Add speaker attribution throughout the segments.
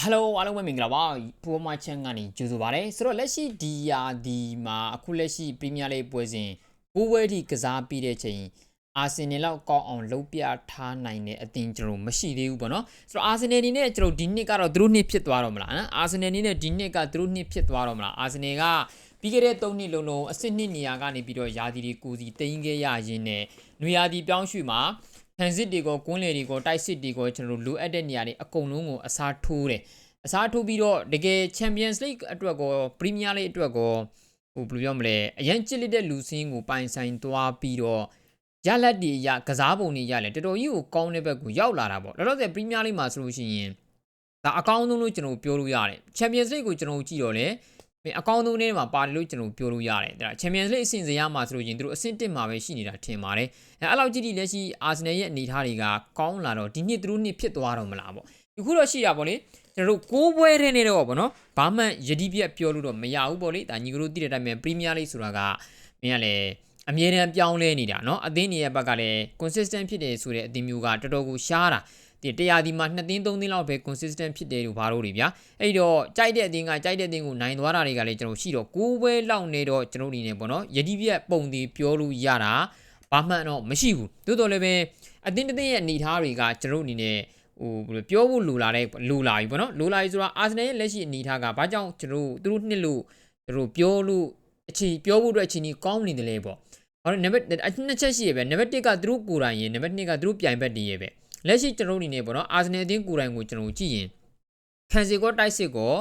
Speaker 1: ဟယ်လိုအားလုံးပဲမင်္ဂလာပါဖိုးမချန်ကနေကြိုဆိုပါရစေဆိုတော့လက်ရှိဒီယာဒီမှာအခုလက်ရှိပရီးမီးယားလိပွဲစဉ်ကိုဝဲဒီကစားပြီးတဲ့ချိန်အာဆင်နယ်လောက်ကောင်းအောင်လုပ်ပြထားနိုင်တဲ့အသင်းကျွန်တော်မရှိသေးဘူးပေါ့နော်ဆိုတော့အာဆင်နယ်အနေနဲ့ကျွန်တော်ဒီနှစ်ကတော့သူတို့နှစ်ဖြစ်သွားတော့မလားနော်အာဆင်နယ်အနေနဲ့ဒီနှစ်ကသူတို့နှစ်ဖြစ်သွားတော့မလားအာဆင်နယ်ကပြီးခဲ့တဲ့၃နှစ်လုံးလုံးအစ်စ်နှစ်နေရာကနေပြီးတော့ယာဒီဒီကိုစီတင်ခဲ့ရရင်းနဲ့နွေယာဒီပြောင်းရွှေ့မှာ ဟန်စစ်တွေကိုကွန်းလေတွေကိုတိုက်စစ်တွေကိုကျွန်တော်တို့လိုအပ်တဲ့နေရာတွေအကုန်လုံးကိုအစားထိုးတယ်အစားထိုးပြီးတော့တကယ် Champions League အတွက်ကော Premier League အတွက်ကောဟိုဘယ်လိုပြောမလဲအရင်ချစ်လက်တဲ့လူစင်းကိုပိုင်ဆိုင်သွားပြီးတော့ရလက်တွေရကစားပုံတွေရလဲတော်တော်ကြီးကိုကောင်းတဲ့ဘက်ကိုရောက်လာတာပေါ့တော်တော်ဆယ် Premier League မှာဆိုလို့ရှိရင်ဒါအကောင်းဆုံးလို့ကျွန်တော်ပြောလို့ရတယ် Champions League ကိုကျွန်တော်ကြည့်တော့လေ အကောင်းဆုံးထဲမှာပါတယ်လို့ကျွန်တော်ပြောလို့ရတယ်ဒါ Champions League အဆင့်စရာမှာဆိုလို့ရင်တို့အဆင့်1မှာပဲရှိနေတာထင်ပါတယ်အဲအဲ့လောက်ကြည့်ကြည့်လက်ရှိ Arsenal ရဲ့အနေအထားတွေကကောင်းလာတော့ဒီနှစ်သူတို့နှစ်ဖြစ်သွားတော့မလားပေါ့ဒီခုတော့ရှိတာပေါ့လေကျွန်တော်တို့ကိုးပွဲထဲနေတော့ဗောနော်ဘာမှယတိပြက်ပြောလို့တော့မရဘူးပေါ့လေဒါညီကတို့သိတဲ့အတိုင်းပဲ Premier League ဆိုတာကမင်းကလည်းအမြဲတမ်းပြောင်းလဲနေတာเนาะအသင်းတွေရဲ့ဘက်ကလည်း consistent ဖြစ်တယ်ဆိုတဲ့အသင်းမျိုးကတော်တော်ကိုရှားတာ ဒီတရားဒီမှာ2သင်း3သင်းလောက်ပဲ consistent ဖြစ်တယ်လို့ဘာလို့တွေဗျာအဲ့တော့ကြိုက်တဲ့အသင်းကကြိုက်တဲ့အသင်းကိုနိုင်သွားတာတွေကလည်းကျွန်တော်ရှိတော့ကိုးပွဲလောက်နေတော့ကျွန်တော်အနေနဲ့ပေါ့နော်ယတိပြက်ပုံဒီပြောလို့ရတာဘာမှတော့မရှိဘူးတိုးတော်လည်းပဲအသင်းတစ်သင်းရဲ့အနေအထားတွေကကျွန်တော်အနေနဲ့ဟိုဘယ်လိုပြောဖို့လိုလာတဲ့လိုလာပြီပေါ့နော်လိုလာပြီဆိုတာအာဆင်နယ်ရဲ့လက်ရှိအနေအထားကဘာကြောင့်ကျွန်တော်တို့သူတို့နှစ်လို့သူတို့ပြောလို့အချီပြောဖို့အတွက်အချိန်ကြီးကောင်းနေတယ်လေပေါ့ဟောနံပါတ်နှစ်ချက်ရှိရပဲနံပါတ်1ကသူတို့ကိုယ်တိုင်ရယ်နံပါတ်2ကသူတို့ပြိုင်ဘက်တွေရယ်ပဲ လက်ရှိကျွန်တော်တို့အနေနဲ့ပေါ့နော်အာဆင်နယ်အသင်းကိုယ်တိုင်ကိုကျွန်တော်ကြည့်ရင်ခံစီကောတိုက်စစ်ကော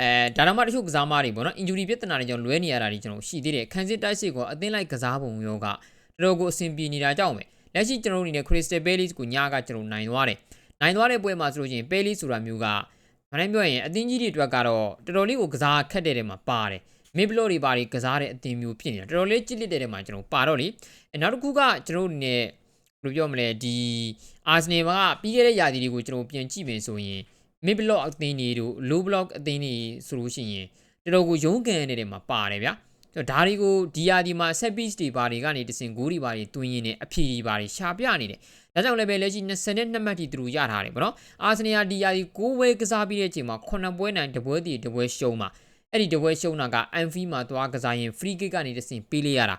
Speaker 1: အဲဒါတော့မှတချို့ကစားမတွေပေါ့နော် injury ပြဿနာတွေကြောင့်လွဲနေရတာတွေကျွန်တော်ရှိသေးတယ်ခံစစ်တိုက်စစ်ကောအသင်းလိုက်ကစားပုံရောကတော်တော်ကိုအဆင်ပြေနေတာကြောင့်ပဲလက်ရှိကျွန်တော်တို့အနေနဲ့ Crystal Palace ကိုညကကျွန်တော်နိုင်သွားတယ်နိုင်သွားတဲ့ပွဲမှာဆိုလို့ချင်း Palace ဆိုတာမျိုးကမနိုင်ပြောရင်အသင်းကြီးတွေအတွက်ကတော့တော်တော်လေးကိုကစားခက်တဲ့တဲ့မှာပါတယ်မစ်ဘလော့တွေပါတွေကစားတဲ့အသင်းမျိုးဖြစ်နေတာတော်တော်လေးကြစ်လက်တဲ့တဲ့မှာကျွန်တော်ပါတော့လေနောက်တစ်ခုကကျွန်တော်တို့အနေနဲ့ ဘယ်လိုပြောမလဲဒီအာဆနယ်ကပြီးခဲ့တဲ့ရာသီတွေကိုကျွန်တော်ပြန်ကြည့်မယ်ဆိုရင် mid block အသင်းတွေတို့ low block အသင်းတွေဆိုလို့ရှိရင်တော်တော်ကိုရုန်းကန်နေတဲ့မှာပါတယ်ဗျာဒါတွေကိုဒီယာဒီမှာ set piece တွေဘာတွေကနေတစင်ဂိုးတွေဘာတွေတွင်းရင်းနေအဖြေတွေဘာတွေရှာပြနေတယ်ဒါကြောင့်လည်းပဲလက်ရှိ22မှတ်ထိသူတို့ရထားတယ်ဗောနော်အာဆင်နယ်ဒီယာဒီ6ဝဲကစားပြီးတဲ့အချိန်မှာ9ပွဲနိုင်တပွဲတည်တပွဲရှုံးမှာအဲ့ဒီတပွဲရှုံးတာကအန်ဖီမှာသွားကစားရင် free kick ကနေတစင်ပေးလိုက်ရတာ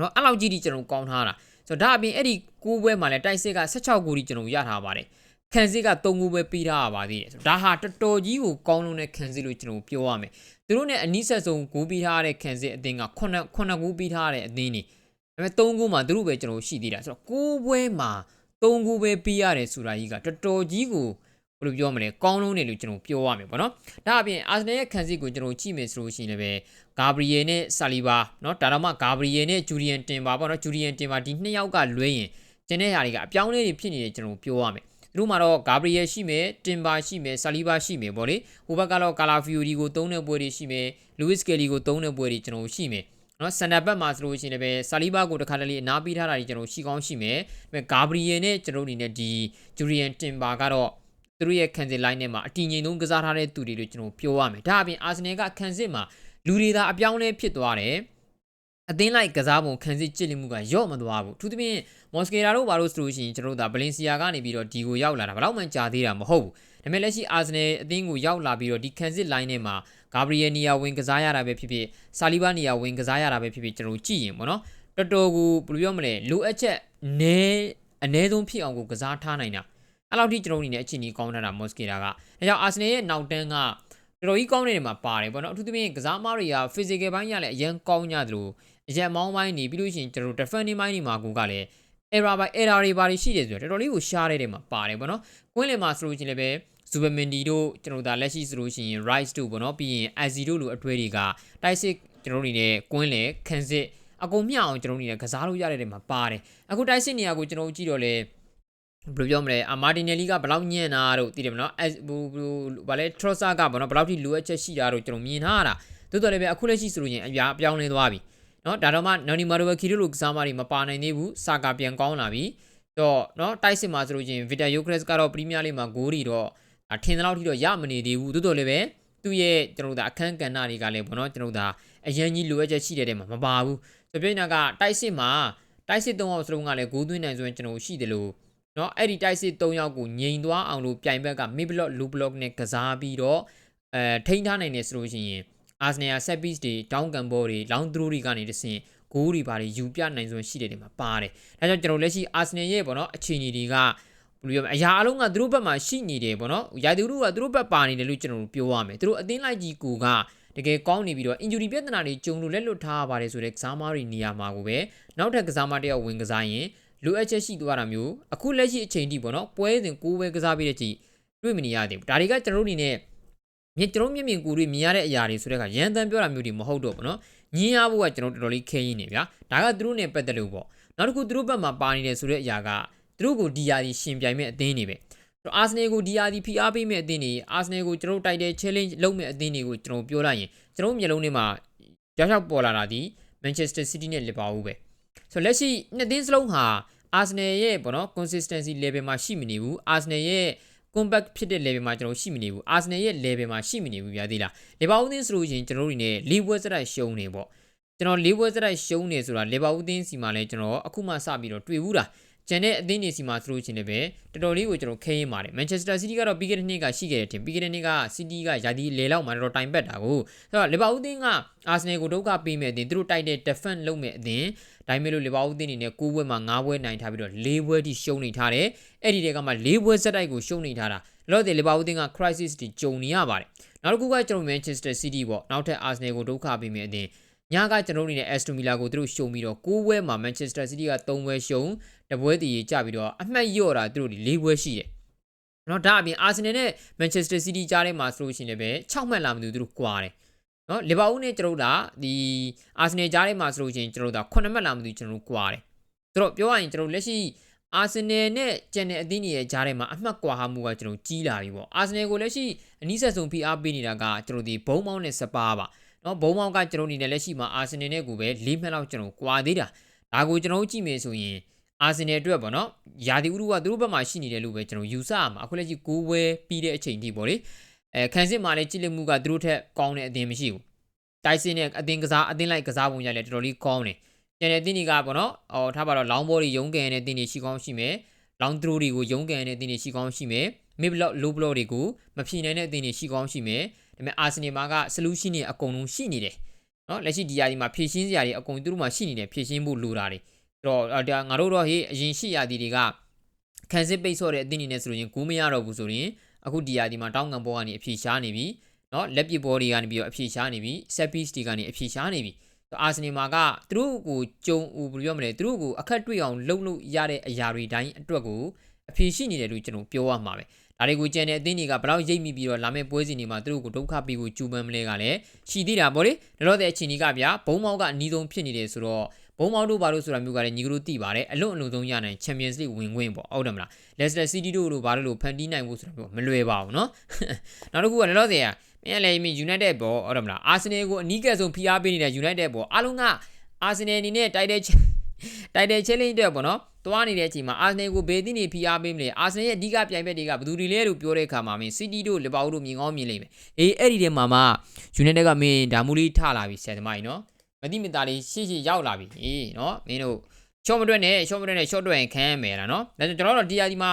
Speaker 1: နော်အဲ့လောက်ကြီးဒီကျွန်တော်ကောင်းထားတာ ဆိုတော့ဒါအပြင်အဲ့ဒီ6ပွဲမှာလည်းတိုက်စစ်က16ဂိုးဒီကျွန်တော်ရထားပါတယ်ခံစစ်က3ခုပဲပြီးထားရပါသေးတယ်ဒါဟာတော်တော်ကြီးကိုကောင်းလုံးတဲ့ခံစစ်လို့ကျွန်တော်ပြောရမယ်သူတို့ ਨੇ အနီးဆက်ဆုံးဂိုးပြီးထားတဲ့ခံစစ်အသင်းက9 9ဂိုးပြီးထားတဲ့အသင်းနေဒါပေမဲ့3ဂိုးမှာသူတို့ပဲကျွန်တော်ရှိသေးတာဆိုတော့6ပွဲမှာ3ဂိုးပဲပြီးရတယ်ဆိုတာကြီးကတော်တော်ကြီးကို ဘယ်လိုပြောမလဲကောင်းလုံးတယ်လို့ကျွန်တော်ပြောရမယ်ပေါ့နော်ဒါအပြင်အာဆင်နယ်ရဲ့ခံစစ်ကိုကျွန်တော်ကြည့်မယ်ဆိုလို့ရှိရင်လည်းဂါဘရီယယ်နဲ့ဆာလီဘာเนาะဒါတော့မှဂါဘရီယယ်နဲ့ဂျူရီယန်တင်ပါပေါ့နော်ဂျူရီယန်တင်ပါဒီနှစ်ယောက်ကလွဲရင်ကျန်တဲ့ဟာတွေကအပြောင်းလဲတွေဖြစ်နေတယ်ကျွန်တော်ပြောရမယ်သူတို့မှာတော့ဂါဘရီယယ်ရှိမယ်တင်ပါရှိမယ်ဆာလီဘာရှိမယ်ဗောလေဟိုဘက်ကတော့ကာလာဖီယိုဒီကိုသုံးတဲ့ပွဲတွေရှိမယ်လူးစ်ကယ်လီကိုသုံးတဲ့ပွဲတွေကျွန်တော်ရှိမယ်နော်ဆန်နာဘက်မှာဆိုလို့ရှိရင်လည်းဆာလီဘာကိုတခါတလေအနားပေးထားတာတွေကျွန်တော်ရှိကောင်းရှိမယ်ဒါပေမဲ့ဂါဘရီယယ်နဲ့ကျွန်တော်အနေနဲ့ဒီဂျူရီယန်တင်ပါကတော့ သူတို့ရဲ့ခံစစ် line ထဲမှာအတီငိမ်ဆုံးကစားထားတဲ့သူတွေလို့ကျွန်တော်ပြောရမယ်ဒါအပြင်အာဆင်နယ်ကခံစစ်မှာလူတွေသာအပြောင်းလဲဖြစ်သွားတယ်အသင်းလိုက်ကစားပုံခံစစ်ကြစ်လိမှုကရော့မသွားဘူးသူသဖြင့်မော်စကေတာတို့ဘာလို့ဆိုလို့ရှိရင်ကျွန်တော်တို့ဒါဗလင်စီယာကနေပြီးတော့ဒီကိုရောက်လာတာဘယ်တော့မှကြာသေးတာမဟုတ်ဘူးဒါပေမဲ့လက်ရှိအာဆင်နယ်အသင်းကိုရောက်လာပြီးတော့ဒီခံစစ် line ထဲမှာဂါဘရီယယ်နီယာဝင်ကစားရတာပဲဖြစ်ဖြစ်ဆာလီဘာနီယာဝင်ကစားရတာပဲဖြစ်ဖြစ်ကျွန်တော်ကြည့်ရင်ပေါ့နော်တော်တော်ကိုဘယ်လိုပြောမလဲလိုအပ်ချက်နဲအ ਨੇ ဆုံးဖြစ်အောင်ကိုကစားထားနိုင်တာ အဲ့လောက်ထိကျွန်တော်အနေနဲ့အချင်းကြီးကောင်းတာမော်စကေတာကဒါကြောင့်အာဆင်နယ်ရဲ့နောက်တန်းကတော်တော်ကြီးကောင်းနေတယ်မှာပါတယ်ပေါ့နော်အထူးသဖြင့်ကစားမတွေက physical ဘိုင်းရလည်းအရင်ကောင်းကြသလိုအရက်မောင်းပိုင်းနေပြီးလို့ရှိရင်ကျွန်တော် defending ပိုင်းနေမှာကိုကလည်း error ပိုင်း error တွေပါရှိတယ်ဆိုတော့တော်တော်လေးကိုရှားတဲ့တဲ့မှာပါတယ်ပေါ့နော်ကွင်းလင်မှာဆိုလို့ချင်းလည်းပဲ Supermindi တို့ကျွန်တော်ဒါလက်ရှိဆိုလို့ရှိရင် Rice တို့ပေါ့နော်ပြီးရင် Azzi တို့လိုအထွေးတွေက တိုက်စစ်ကျွန်တော်တို့နေနဲ့ကွင်းလင်ခန်းစစ်အကုန်မျှအောင်ကျွန်တော်နေနဲ့ကစားလို့ရတဲ့တဲ့မှာပါတယ်အခုတိုက်စစ်နေရာကိုကျွန်တော်ကြည့်တော့လေ ဘယ်လိုပြောမလဲအမာတီနယ်လီကဘယ်လောက်ညံ့တာတို့သိတယ်မနော်အဲဟိုဘာလဲထရော့ဆာကဘောနော်ဘယ်လောက်ထိလိုအပ်ချက်ရှိတာတို့ကျွန်တော်မြင်ထားတာတိုးတော်လည်းပဲအခုလက်ရှိဆိုလို့ရင်အပြားအပြောင်းလဲသွားပြီနော်ဒါတော့မှနော်နီမာရိုဝခီတို့လိုကစားမတွေမပါနိုင်သေးဘူးစာကာပြန်ကောင်းလာပြီတော့နော်တိုက်စစ်မှာဆိုလို့ချင်းဗီတာယိုခရက်စ်ကတော့ပရီးမီးယားလိမှာဂိုးတွေတော့ထင်တဲ့လောက်ထိတော့ရမနေသေးဘူးတိုးတော်လည်းပဲသူ့ရဲ့ကျွန်တော်တို့အခန်းကဏ္ဍတွေကလည်းဘောနော်ကျွန်တော်တို့အရင်ကြီးလိုအပ်ချက်ရှိတဲ့တဲမှာမပါဘူးဆိုပြိနာကတိုက်စစ်မှာတိုက်စစ်သုံးအောင်စလုံးကလည်းဂိုးသွင်းနိုင်ဆိုရင်ကျွန်တော်ရှိတယ်လို့ เนาะအဲ့ဒီတိုက်စစ်၃ယောက်ကိုငြိမ်သွားအောင်လို့ပြိုင်ဘက်က mid block low block နဲ့ကစားပြီးတော့အဲထိန်းထားနိုင်နေဆိုလို့ရှိရင်အာဆနယ်က set piece တွေ down gamble တွေ long throw တွေကနေတဆင့်ဂိုးတွေပါတွေယူပြနိုင်စွမ်းရှိတယ်တွေမှာပါတယ်။ဒါကြောင့်ကျွန်တော်လက်ရှိအာဆနယ်ရဲ့ပေါ့နော်အခြေအနေတွေကဘယ်လိုပြောမလဲအရာအလုံးကသူတို့ဘက်မှာရှိနေတယ်ပေါ့နော်။ရာသီဥတုကသူတို့ဘက်ပါနေတယ်လို့ကျွန်တော်တို့ပြောရမယ်။သူတို့အသင်းလိုက်ကြီးကိုကတကယ်ကောင်းနေပြီးတော့ injury ပြဿနာတွေကြုံလို့လက်လွတ်ထားရပါတယ်ဆိုတဲ့ကစားမားတွေနေရာမှာကိုပဲနောက်ထပ်ကစားမားတယောက်ဝင်ကစားရင် လိုအပ်ချက်ရှိသွားတာမျိုးအခုလက်ရှိအချိန်ထိပေါ့နော်ပွဲစဉ်ကိုးပဲကစားပြီးတဲ့ကြည့်တွေ့မနေရသေးဘူးဒါတွေကကျွန်တော်တို့အနေနဲ့မြင်ကျွန်တော်မျက်မြင်ကိုယ်တွေမြင်ရတဲ့အရာတွေဆိုတဲ့ကရန်တမ်းပြောတာမျိုးတွေမဟုတ်တော့ဘူးနော်ညင်းရဖို့ကကျွန်တော်တော်တော်လေးခဲရင်းနေဗျာဒါကသူတို့နဲ့ပတ်သက်လို့ပေါ့နောက်တစ်ခုသူတို့ဘက်မှာပါနေတယ်ဆိုတဲ့အရာကသူတို့ကိုဒီယာဒီရှင်ပြိုင်မဲ့အသင်းတွေပဲတော့အာဆနယ်ကိုဒီယာဒီဖိအားပေးမဲ့အသင်းတွေအာဆနယ်ကိုကျွန်တော်တိုက်တဲ့ challenge လုပ်မဲ့အသင်းတွေကိုကျွန်တော်ပြောလိုက်ရင်ကျွန်တော်မျိုးလုံးထဲမှာကြောက်ကြောက်ပေါ်လာတာဒီ Manchester City နဲ့ Liverpool ပဲ ဆိုလက်ရှိနှစ်သင်းစလုံးဟာ Arsenal ရဲ့ပေါ့နော် consistency level မှာရှိမနေဘူး Arsenal ရဲ့ compact ဖြစ်တဲ့ level မှာကျွန်တော်ရှိမနေဘူး Arsenal ရဲ့ level မှာရှိမနေဘူးပြသေးလားလီဗာပူးသင်းဆိုလို့ရှိရင်ကျွန်တော်တို့နေလီဝဲစတိုက်ရှုံးနေပေါ့ကျွန်တော်လီဝဲစတိုက်ရှုံးနေဆိုတာလီဗာပူးသင်းစီမှာလည်းကျွန်တော်အခုမှစပြီးတော့တွေ့ဘူးလား ကျန်တဲ့အသင်းတွေစီမှာဆိုလို့ရှိရင်လည်းပဲတော်တော်လေးကိုကျွန်တော်ခဲရင်ပါတယ် Manchester City ကတော့ပြီးခဲ့တဲ့နှစ်ကရှိခဲ့တယ်တင်ပြီးခဲ့တဲ့နှစ်က City ကယာဒီလေလောက်မှာတော့တိုင်ပတ်တာကိုဆိုတော့လီဗာပူးသင်းက Arsenal ကိုဒုက္ခပေးမဲ့အသင်းသူတို့တိုက်တဲ့ defense လုပ်မဲ့အသင်းဒါပေမဲ့လို့လီဗာပူးသင်းအနေနဲ့9ဘွဲမှာ9ဘွဲနိုင်ထားပြီးတော့4ဘွဲထိရှုံးနေထားတယ်အဲ့ဒီတဲကမှ4ဘွဲစက်တိုက်ကိုရှုံးနေထားတာလောတဲ့လီဗာပူးသင်းက crisis တွေကြုံနေရပါတယ်နောက်တစ်ခုကကျွန်တော် Manchester City ပေါ့နောက်ထပ် Arsenal ကိုဒုက္ခပေးမဲ့အသင်း ညကကျွန်တော်တို့အနေနဲ့ Aston Villa ကိုသူတို့ရှုံပြီးတော့9ဘွဲမှာ Manchester City က3ဘွဲရှုံတပွဲတည်ကြပြီးတော့အမှတ်လျော့တာသူတို့၄ဘွဲရှိတယ်။နော်ဒါအပြင် Arsenal နဲ့ Manchester City ကြားထဲမှာဆိုလို့ရှိရင်လည်း6မှတ်လာမှသူတို့ကွာတယ်။နော်လီဗာပူးနဲ့ကျွန်တော်တို့ကဒီ Arsenal ကြားထဲမှာဆိုလို့ရှိရင်ကျွန်တော်တို့က9မှတ်လာမှသူကျွန်တော်တို့ကွာတယ်။ဆိုတော့ပြောရရင်ကျွန်တော်လက်ရှိ Arsenal နဲ့ကျန်တဲ့အသင်းတွေရဲ့ကြားထဲမှာအမှတ်ကွာဟမှုကကျွန်တော်ကြီးလာပြီပေါ့။ Arsenal ကိုလက်ရှိအနည်းဆက်ဆုံးဖိအားပေးနေတာကကျွန်တော်ဒီဘုံမောင်းနဲ့စပါးပါ။ နော်ဘုံမောင်းကကျွန်တော်အနေနဲ့လက်ရှိမှာ Arsenal နဲ့ကိုပဲ၄မှတ်လောက်ကျွန်တော်ကွာသေးတာ။ဒါကိုကျွန်တော်ကြည့်မယ်ဆိုရင်အာဆင်နယ်အတွက်ပေါ့နော်ယာဒီဥရုကသူတို့ဘက်မှာရှိနေတယ်လို့ပဲကျွန်တော်ယူဆရမှာအခုလက်ရှိ6ဝဲပြီးတဲ့အချိန်ထိပေါ့လေအဲခန်းစစ်မှာလည်းကြည့်လက်မှုကသူတို့ထက်ကောင်းတဲ့အသင်းမရှိဘူးတိုက်စင်းနဲ့အသင်းကစားအသင်းလိုက်ကစားပုံရလည်းတော်တော်လေးကောင်းတယ်ကျန်တဲ့အသင်းတွေကပေါ့နော်အော်ထားပါတော့လောင်းဘောတွေရုံးကန်တဲ့အသင်းတွေရှိကောင်းရှိမယ်လောင်းသရိုးတွေကိုရုံးကန်တဲ့အသင်းတွေရှိကောင်းရှိမယ်မစ်ဘလော့လိုဘလော့တွေကိုမဖြေနိုင်တဲ့အသင်းတွေရှိကောင်းရှိမယ် ဒါပေမဲ့အာဆင်နယ်မှာက solution တွေအကုန်လုံးရှိနေတယ်နော်လက်ရှိဒီရာဒီမှာဖြည့်ရှင်းစရာတွေအကုန်သူတို့မှာရှိနေတယ်ဖြည့်ရှင်းဖို့လိုတာတွေတော့ဒါငါတို့တော့ဟေးအရင်ရှိရာဒီတွေကခံစစ်ပိတ်ဆော့တဲ့အသင်းတွေနဲ့ဆိုရင်ကူးမရတော့ဘူးဆိုရင်အခုဒီရာဒီမှာတောင်းကန်ဘောကနေအဖြေရှားနေပြီနော်လက်ပစ်ဘောတွေကနေပြီးတော့အဖြေရှားနေပြီဆက်ပီးစ်တွေကနေအဖြေရှားနေပြီအာဆင်နယ်မှာကသူတို့ကိုကြုံဦးဘယ်လိုပြောမလဲသူတို့ကိုအခက်တွေ့အောင်လှုပ်လို့ရတဲ့အရာတွေတိုင်းအတွက်ကိုအဖြေရှိနေတယ်လို့ကျွန်တော်ပြောရမှာပဲ ဒါတွေကိုကြံတဲ့အသင်းတွေကဘလောက်ရိပ်မိပြီးတော့လာမယ့်ပွဲစဉ်တွေမှာသူတို့ကိုဒုက္ခပေးဖို့ကြူပမ်းမလဲကလည်းရှိသေးတာပေါ့လေ။လောလောဆယ်အချိန်ကြီးကဗျာဘုံမောက်ကအနီးဆုံးဖြစ်နေတယ်ဆိုတော့ဘုံမောက်တို့ဘာလို့ဆိုတာမျိုးကလည်းညီကတို့သိပါတယ်။အလွန်အလွန်ဆုံးရနိုင် Champions League ဝင်ခွင့်ပေါ့ဟုတ်တယ်မလား။ Leicester City တို့လိုဘာလို့လို့ဖန်တီးနိုင်ဖို့ဆိုတာမျိုးမလွယ်ပါဘူးနော်။နောက်တစ်ခုကလောလောဆယ်ကမင်းလည်းမင်း United ပေါ့ဟုတ်တယ်မလား။ Arsenal ကိုအနီးကပ်ဆုံးဖိအားပေးနေတဲ့ United ပေါ့အားလုံးက Arsenal အနေနဲ့တိုက်တဲ့တိုက်တဲ့ challenge တွေပေါ့နော် သွားနေတဲ့အချိန်မှာအာဆနယ်ကိုဘယ်သိနေဖိအားပေးမလဲအာဆနယ်ရဲ့အဓိကပြိုင်ဘက်တွေကဘယ်သူတွေလဲလို့ပြောတဲ့အခါမှာမင်းစီးတီးတို့လီဗာပူးတို့မြင်ကောင်းမြင်လိမ့်မယ်အေးအဲ့ဒီထဲမှာမှယူနိုက်တက်ကမင်းဒါမူလီထလာပြီဆယ်သမားကြီးနော်မတိမတာလေးရှေ့ရှေ့ရောက်လာပြီအေးနော်မင်းတို့ရှော့မတွက်နဲ့ရှော့မတွက်နဲ့ရှော့တွက်ရင်ခံရမယ်လားနော်ဒါကြောင့်ကျွန်တော်တို့ဒီယာဒီမှာ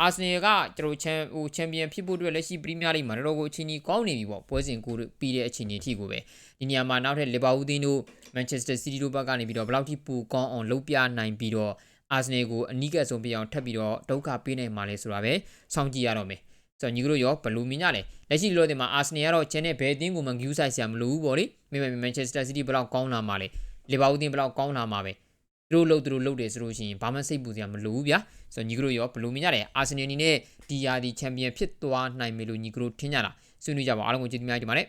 Speaker 1: အာဆနယ်ကကျွန်တော်ချန်ဟိုချန်ပီယံဖြစ်ဖို့အတွက်လက်ရှိပရီးမီးယားလိမှာတော်တော်ကိုအချိန်ကြီးကောင်းနေပြီပေါ့ပွဲစဉ်ကိုပြီးတဲ့အချိန်ကြီးအထိကိုပဲဒီနေရာမှာနောက်ထပ်လီဗာပူးသင်းတို့မန်ချက်စတာစီးတီးတို့ဘက်ကနေပြီးတော့ဘယ်လောက်ထိပူကောင်းအောင်လုပ်ပြနိုင်ပြီးတော့ အာဆနယ်ကိုအနီးကပ်ဆုံးပြအောင်ထပ်ပြီးတော့ဒုက္ခပေးနိုင်မှာလဲဆိုတာပဲစောင့်ကြည့်ရတော့မယ်ဆိုတော့ညီတို့ရောဘယ်လိုမြင်ကြလဲလက်ရှိလောတင်မှာအာဆနယ်ကတော့ချန်နဲ့ဘယ်အသင်းကိုမှဂယူးဆိုင်ဆရာမလိုဘူးပေါ့လေမိမမန်ချက်စတာစီးတီးဘယ်လောက်ကောင်းလာမှာလဲလီဗာပူးသင်းဘယ်လောက်ကောင်းလာမှာပဲသူတို့လုပ်သူတို့လုပ်တယ်ဆိုလို့ရှိရင်ဘာမှစိတ်ပူစရာမလိုဘူးဗျာဆိုတော့ညီကတို့ရောဘယ်လိုမြင်ကြလဲအာဆင်နယ်အနေနဲ့ဒီယာဒီချန်ပီယံဖြစ်သွားနိုင်မယ်လို့ညီကတို့ထင်ကြလားဆွေးနွေးကြပါအားလုံးကိုကျေးဇူးများတင်ပါတယ်